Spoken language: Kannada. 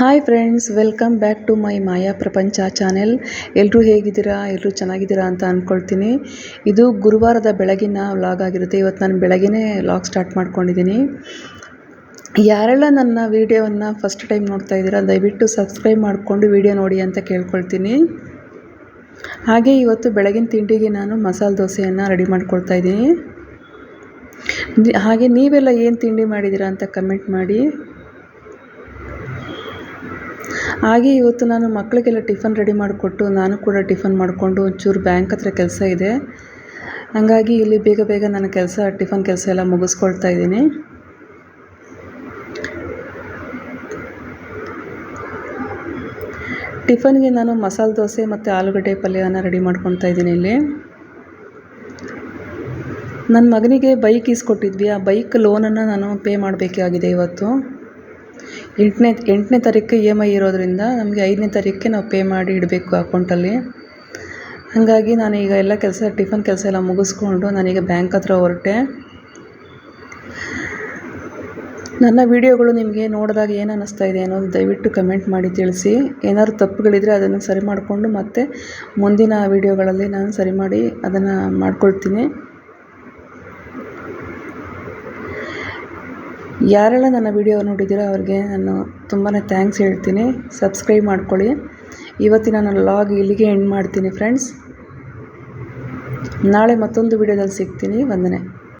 Hi friends welcome back to my Maya Prapancha channel ಎಲ್ಲರೂ ಹೇಗಿದ್ದೀರಾ? ಎಲ್ಲರೂ ಚೆನ್ನಾಗಿದ್ದೀರಾ ಅಂತ ಅಂದ್ಕೊಳ್ತೀನಿ ಇದು ಗುರುವಾರದ ಬೆಳಗಿನ ವ್ಲಾಗ್ ಆಗಿರುತ್ತೆ. ಇವತ್ತು ನಾನು ಬೆಳಗ್ಗೆ ವ್ಲಾಗ್ ಸ್ಟಾರ್ಟ್ ಮಾಡ್ಕೊಂಡಿದ್ದೀನಿ. ಯಾರೆಲ್ಲ ನನ್ನ ವೀಡಿಯೋವನ್ನು ಫಸ್ಟ್ ಟೈಮ್ ನೋಡ್ತಾ ಇದ್ದೀರಾ, ದಯವಿಟ್ಟು ಸಬ್ಸ್ಕ್ರೈಬ್ ಮಾಡಿಕೊಂಡು ವೀಡಿಯೋ ನೋಡಿ ಅಂತ ಕೇಳ್ಕೊಳ್ತೀನಿ. ಹಾಗೆ ಇವತ್ತು ಬೆಳಗಿನ ತಿಂಡಿಗೆ ನಾನು ಮಸಾಲೆ ದೋಸೆಯನ್ನು ರೆಡಿ ಮಾಡ್ಕೊಳ್ತಾ ಇದ್ದೀನಿ. ಹಾಗೆ ನೀವೆಲ್ಲ ಏನು ತಿಂಡಿ ಮಾಡಿದ್ದೀರಾ ಅಂತ ಕಮೆಂಟ್ ಮಾಡಿ. ಹಾಗೆ ಇವತ್ತು ನಾನು ಮಕ್ಕಳಿಗೆಲ್ಲ ಟಿಫನ್ ರೆಡಿ ಮಾಡಿಕೊಟ್ಟು ನಾನು ಕೂಡ ಟಿಫನ್ ಮಾಡಿಕೊಂಡು ಒಂಚೂರು ಬ್ಯಾಂಕ್ ಹತ್ರ ಕೆಲಸ ಇದೆ. ಹಾಗಾಗಿ ಇಲ್ಲಿ ಬೇಗ ಬೇಗ ನನ್ನ ಕೆಲಸ, ಟಿಫನ್ ಕೆಲಸ ಎಲ್ಲ ಮುಗಿಸ್ಕೊಳ್ತಾ ಇದ್ದೀನಿ. ಟಿಫನ್ಗೆ ನಾನು ಮಸಾಲೆ ದೋಸೆ ಮತ್ತು ಆಲೂಗಡ್ಡೆ ಪಲ್ಯವನ್ನು ರೆಡಿ ಮಾಡ್ಕೊತಾ ಇದ್ದೀನಿ ಇಲ್ಲಿ. ನನ್ನ ಮಗನಿಗೆ ಬೈಕ್ ಈಸ್ಕೊಟ್ಟಿದ್ವಿ. ಆ ಬೈಕ್ ಲೋನನ್ನು ನಾನು ಪೇ ಮಾಡಬೇಕಾಗಿದೆ ಇವತ್ತು. ಎಂಟನೇ ಎಂಟನೇ ತಾರೀಕು ಇ ಎಂ ಐ ಇರೋದರಿಂದ ನಮಗೆ ಐದನೇ ತಾರೀಕಿಗೆ ನಾವು ಪೇ ಮಾಡಿ ಇಡಬೇಕು ಅಕೌಂಟಲ್ಲಿ. ಹಾಗಾಗಿ ನಾನು ಈಗ ಎಲ್ಲ ಕೆಲಸ, ಟಿಫನ್ ಕೆಲಸ ಎಲ್ಲ ಮುಗಿಸ್ಕೊಂಡು ನಾನೀಗ ಬ್ಯಾಂಕ್ ಹತ್ರ ಹೊರಟೆ. ನನ್ನ ವೀಡಿಯೋಗಳು ನಿಮಗೆ ನೋಡಿದಾಗ ಏನು ಅನ್ನಿಸ್ತಾ ಇದೆ ಅನ್ನೋದು ದಯವಿಟ್ಟು ಕಮೆಂಟ್ ಮಾಡಿ ತಿಳಿಸಿ. ಏನಾದ್ರು ತಪ್ಪುಗಳಿದ್ರೆ ಅದನ್ನು ಸರಿ ಮಾಡಿಕೊಂಡು ಮತ್ತೆ ಮುಂದಿನ ವೀಡಿಯೋಗಳಲ್ಲಿ ನಾನು ಸರಿ ಮಾಡಿ ಅದನ್ನು ಮಾಡ್ಕೊಳ್ತೀನಿ. ಯಾರೆಲ್ಲ ನನ್ನ ವಿಡಿಯೋ ನೋಡಿದ್ದೀರೋ ಅವ್ರಿಗೆ ನಾನು ತುಂಬಾ ಥ್ಯಾಂಕ್ಸ್ ಹೇಳ್ತೀನಿ. ಸಬ್ಸ್ಕ್ರೈಬ್ ಮಾಡ್ಕೊಳ್ಳಿ. ಇವತ್ತಿನ ನನ್ನ ಲಾಗ್ ಇಲ್ಲಿಗೆ ಎಂಡ್ ಮಾಡ್ತೀನಿ ಫ್ರೆಂಡ್ಸ್ ನಾಳೆ ಮತ್ತೊಂದು ವಿಡಿಯೋದಲ್ಲಿ ಸಿಗ್ತೀನಿ. ವಂದನೆ.